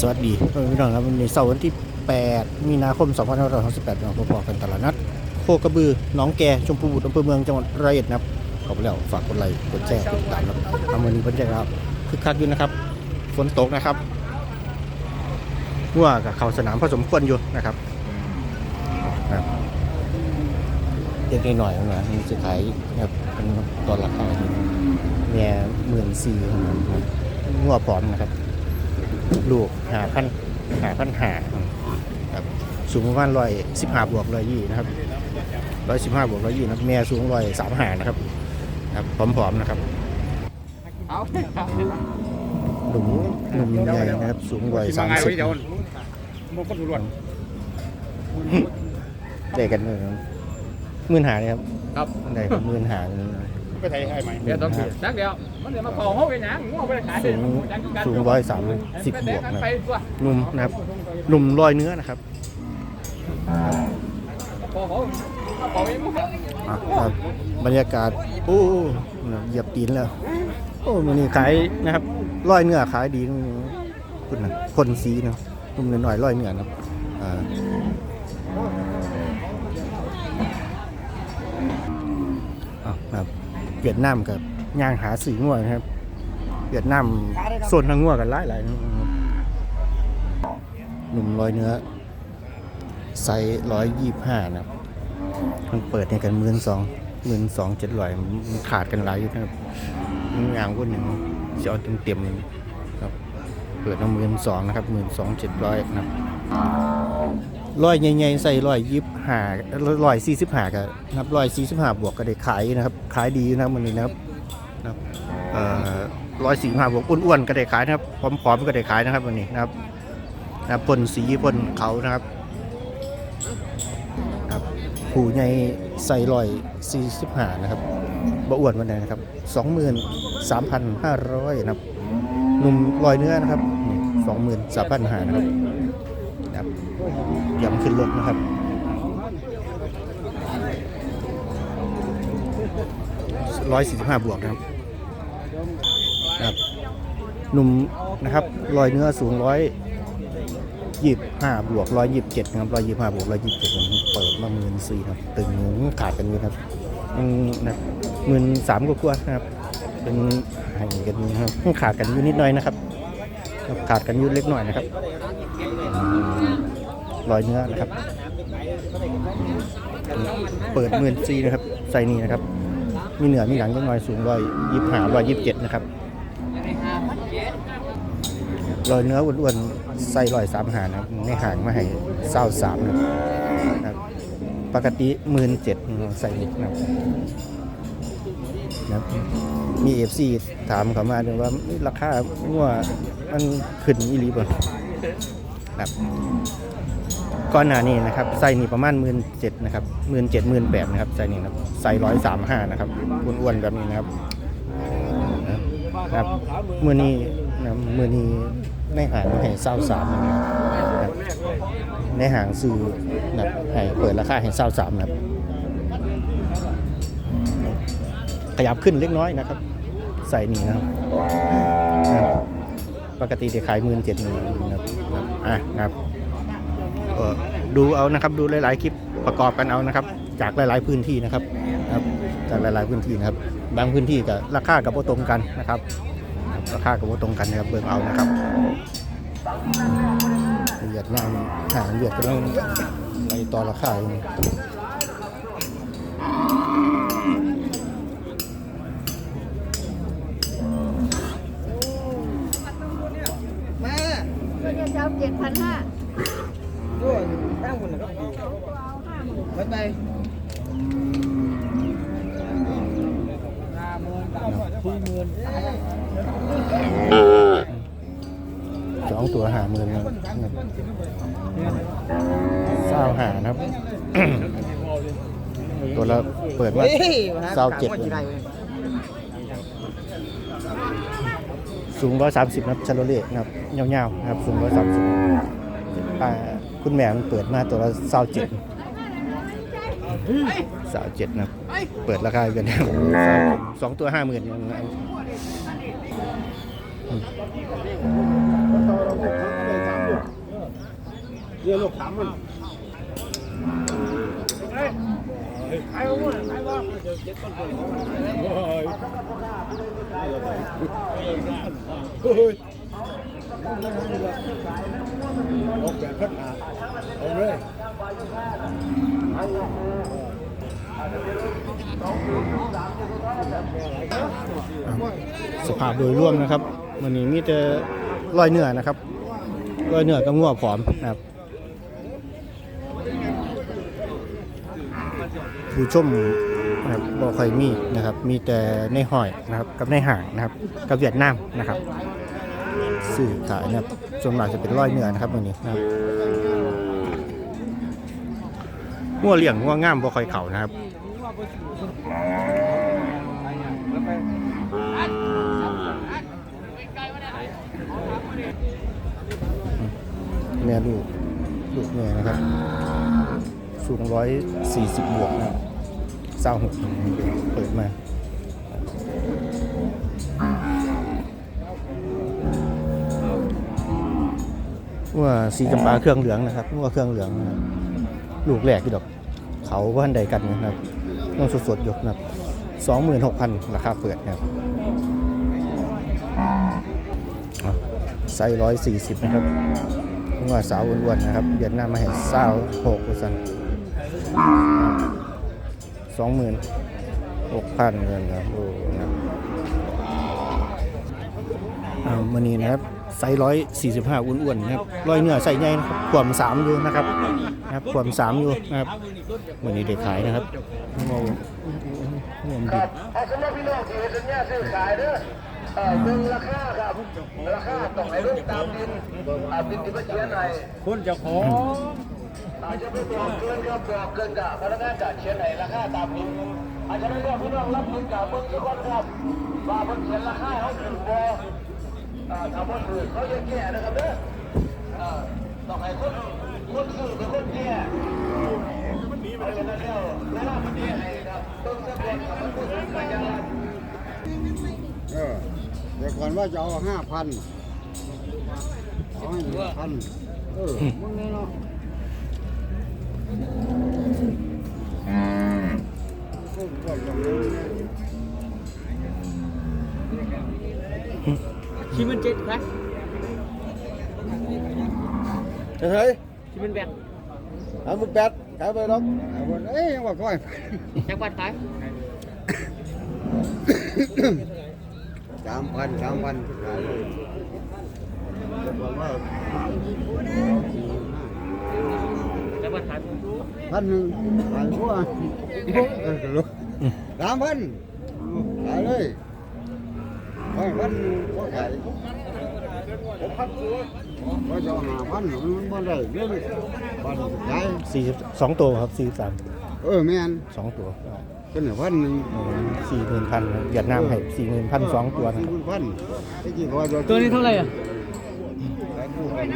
สวัสดีเพื่อนพี่น้องครับวันนี้เสาร์วันที่ 8 มีนาคม 2568เราพบกันตลาดนัด โคกระบือหนองแกชมพูบุตรอำเภอเมืองจังหวัดร้อยอ็ดนะครับขอบคุณแล้วฝากกดไลค์กดแชร์ติดตามครับทำวันนี้บรรยากาศคึกคักอยู่นะครับฝนตกนะครับว่ากับเขาสนามผสมควรอยู่นะครับเด็กหน่อยนะมันจะขายนะครับเป็นตอนราคาอยู่แม่หมื่นสี่งัวพร้อมนะครับ ลูกหาพันหาพันหาครับสูงประมาณร้อยสิบห้าบวกร้อยยี่นะครับร้อยสิบห้าบวกร้อยยี่นะครับแม่สูงร้อยสามหานะครับครับผอมๆนะครับเอาหนุ่มหนุ่มใหญ่นะครับ สูงร้อยสามสิบเดี๋ยวมันก็ดูรวดได้กันเลยหมื่นหาเนี่ยครับครับได้ครับหมื่นหาเลย ไปไทยให้ไหมเดี๋ยวต้องจักเดียวมันเดี๋ยวมาขอเขาไปหยังงัวไปขายสูงสูงร้อยสามสิบบวกนะครับหนุ่มนะครับหนุ่มลอยเนื้อนะครับขอเขาขอเองมั้งอะครับบรรยากาศโอ้เหยียบตีนแล้วโอ้มันนี่ขายนะครับร้อยเนื้อขายดีนะคุณนะคนสีนะนุ่มหน่อยๆร้อยเนื้อนะครับอ่าอะครับ เวียดนามกับย่างหาสีง่วนะครับ เวียดนามโซนทางง่วกันหลายหลายหนุ่มร้อยเนื้อไซส์ร้อยยี่ห้านะครับ มันเปิดในกันหมื่นสองหมื่นสองเจ็ดร้อยมันขาดกันหลายอยู่นะครับมันอย่างคนหนึ่งจะเอาเต็มเต็มๆครับ เปิดเอาหมื่นสองนะครับหมื่นสองเจ็ดร้อยนะครับ ร้อยใหญ่ๆใส่ร้อยยี่ห้าร้อยสี่สิบห้าก็นะครับร้อยสี่สิบห้าบวกก็ได้ขายนะครับขายดีนะครับวันนี้นะครับนะครับเอ่อร้อยสี่ห้าบวกอ้วนๆก็ได้ขายนะครับผอมๆก็ได้ขายนะครับวันนี้นะครับนะพ่นสีพ่นเขานะครับครับผู้ใหญ่ใส่ลอย45นะครับบ่อ้วนวันใดนะครับ23,500นสามพันห้าร้อยนะครับหนุ่มลอยเนื้อนะครับนี่23,500นะครับนะครับ ยำขึ้นรถนะครับ145บวกนะครับนะครับหนุ่มนะครับลอยเนื้อสูงร้อยยี่ห้าบวกร้อยยี่สิบเจ็ดนะครับร้อยยี่ห้าบวกร้อยยี่สิบเจ็ดเปิดมาหมื่นสี่ครับตึงขาดกันอยู่ครับอืมนะหมื่นสามกว่าๆนะครับ เป็นให้กันนะครับขาดกันอยู่นิดหน่อยนะครับครับ ขาดกันอยู่เล็กหน่อยนะครับ รอยเนื้อนะครับ เปิดหมื่นสี่นะครับใส่นี่นะครับ มีเหนือมีหลังเล็น้อยสูงร้อยยี่ห้าร้อยยี่สิบเจ็ดนะครับรอยเนื้ออ้วนๆใส่รอยสามหานะในห่างมาให้เศร้าสามนะครับปกติหมื่นเจ็ดใส่อีกนะครับนะมีเอฟซีถามเขามาด้วยว่าราคางัวมันขึ้นอีหลีบ่ครับ ก้อนหน้านี้นะครับใส่นี่ประมาณหมื่นเจ็ดนะครับหมื่นเจ็ดหมื่นแปดนะครับใส่นี่นะครับใส่ร้อยสามห้านะครับอ้วนๆแบบนี้นะครับครับมือนี้นะมือนี้ในหางให้เศร้าสามนะครับในหางซื้อนะให้เปิดราคาให้เศร้าสามนะครับขยับขึ้นเล็กน้อยนะครับ ใส่นี่นะครับปกติจะขายหมื่นเจ็ดหมื่นนะครับอะครับ ดูเอานะครับดูหลายๆคลิปประกอบกันเอานะครับ จากหลายๆพื้นที่นะครับครับจากหลายๆพื้นที่นะครับ บางพื้นที่ก็ราคากับตรงกันนะครับ ราคากับตรงกันนะครับเบิ่งเอานะครับเวียดนามหางเวียดกำลังไล่ต่อราคาอยู่ตัวเดียวจะเอาเจ็ดพันห้า ด้วยตั้งคนก็ดีไปไป สองตัวหาหมื่นนะครับเศร้าหานะครับ ตัวละเปิดว่าเศร้าเจ็ดสูงร้อยสามสิบนะครับชาโลเล่นะครับเงาวๆนะครับ สูงร้อยสามสิบคุณแม่มันเปิดมาตัวละเศร้าเจ็ดสาวเจ็ดนะครับเปิดราคากันนะครับสองตัวห้าหมื่นนะครับ เรียกลูกถามมันเฮ้ยออกแบบพัฒนาเอาเลยสภาพโดยรวมนะครับ วันนี้มีแต่รอยเนื้อนะครับรอยเนื้อกับงัวผอมนะครับผู้ชมนะครับบ่ค่อยมีนะครับ มีแต่ในหอยนะครับ กับในห่างนะครับ กับเวียดนามนะครับสื่อขายนะครับส่วนมากจะเป็นร้อยเนื้อนะครับวันนี้นะครับงัวเลี้ยงงัวงามบ่ค่อยเข่านะครับ ม่ลูก ลูกแม่นะครับ สูงร้อยสี่สิบบวกนะเศร้าหกเปิดมาว่าสีจำปาเครื่องเหลืองนะครับว่าเครื่องเหลืองลูกแรกที่ดอก เขาบ้านใดกันนะครับต้องสดๆยู่นะครับสองหมื่นหกพันราคาเปิดนะครับอะไซส์ร้อยสี่สิบนะครับ ว่าสาวอ้วนๆนะครับเดือนหน้ามาเห็นสาวหกเปอร์เซ็นต์สองหมื่นหกพันเงินครับโอ้นะครับอ่ามื่อนี้นะครับไซส์ร้อยสี่สิบห้าอ้วนๆนะครับร้อยเนื้อใส่ใหญ่นะครับขวมสามอยู่นะครับนะครับขวมสามอยู่นะครับมื่อนี้เด็กขายนะครับงงงงดิบ เอ่องที่เห็นสัญญาซื้อขายเด้อเอ่อเบิ่งราคาครับราคาต้องให้ลงตามดินอ่าดินที่เพิ่นเขียนให้คนจะขออาจจะไม่บอกเกินครับบอกเกินกะพนักงานกะเขียนให้ราคาตามดินอาจจะไม่เลือกพี่น้องรับดินกะเบิ่งซะก่อนครับว่าเพิ่นเขียนราคาห้เขาถูกบ่อ่าถ้าบ่ถูกเขาจะแก้นะครับเด้อต้องให้คนคนซื้อเป็นคนแก้เพราะฉะนั้นแล้วเวลาเพิ่นแก้ให้ครับเบิ่งซะก่อนครับมันบ่ถูกกันอย่างไร เออเดี๋ยวก่อนว่าจะเอาห้าพันเอาให้หนึ่งพันเออมึงเนี่ยเนาะก็ก็ลองดูชิมันเจ็ดครับเฮ้ยชิมันแบกเอามึงแปดขายไปแล้วเอาหมดเอ้ยยังว่าก้อยจักรวัดขาย สามพันสามพันขายเลยเดี๋ยวก่อนว่าจักรวัดขายพันหนึ่งขายทั่วสามพันขายเลยขายพันก็ขายก็จะหาพันมันบ่ได้เรื่องพันขายสี่สิบสองตัวครับสี่สามเออแม่นสองตัว เป็นพันหนึ่งสี่หมื่นพันเวียดนามให้สี่หมื่นพันสองตัวนะสี่ครับพันที่จริงเขาว่าจะตัวนี้เท่าไหร่อะขายคู่กัน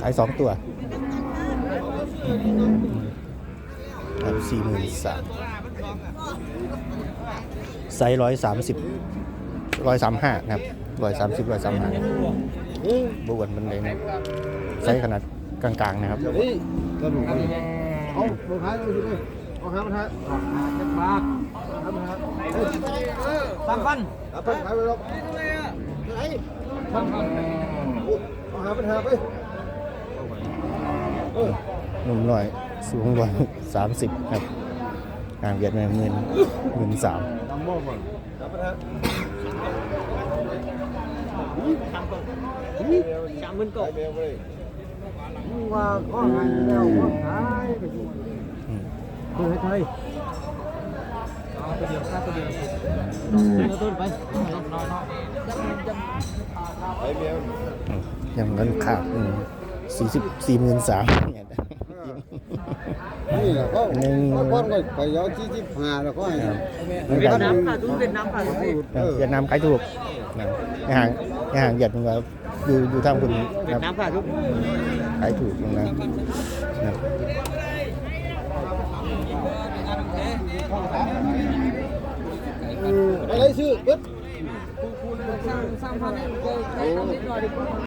ขายสองตัวครับสี่หมื่นสามไซส์ร้อยสามสิบร้อยสามห้านะครับร้อยสามสิบร้อยสามห้าเฮ้ยบวนมันเลยนะครับไซส์ขนาดกลางๆนะครับ เฮ้ยสาลงท้ายเลยสิเลยเอาขามาครับทขามาท้ายสามพันเอาไปขายไปแล้วไหนเอาขามาท้ายไปเออหนุ่มหน่อยสูงร้อยสามสิบครับห่างเวียดนามหมื่นหมื่นสามทำหม้อก่อนขามาท้ายสามหมื่นกขาบยเบลไปเลยมึงว่าก็ไงแล้วว่าขายไปดูอืม เฮ้ยเฮ้ยเอาตัวเดียวค่าตัวเดียวเอาต้นไปน้องน้องน้องขายเบลอืมยังเงินขาดสี่สิบสี่หมื่นสามเนี่ยนี่แหละเขาหนึ่งเขาก้อนก็ไปยอที่ที่หาแล้วก็ให้เหมือนกันน้ำขาดทุนเป็นน้ำขาดทุนเวียดนามขายถูกนะในห่างในห่างเวียดนามอยู่อยู่ทางคุณเป็คนรับน้ำขาดทุนขายถูกนะนะ อะไรชื่อปึ๊บสร้างสร้างพันธุ์ให้เกิดนิดหน่อย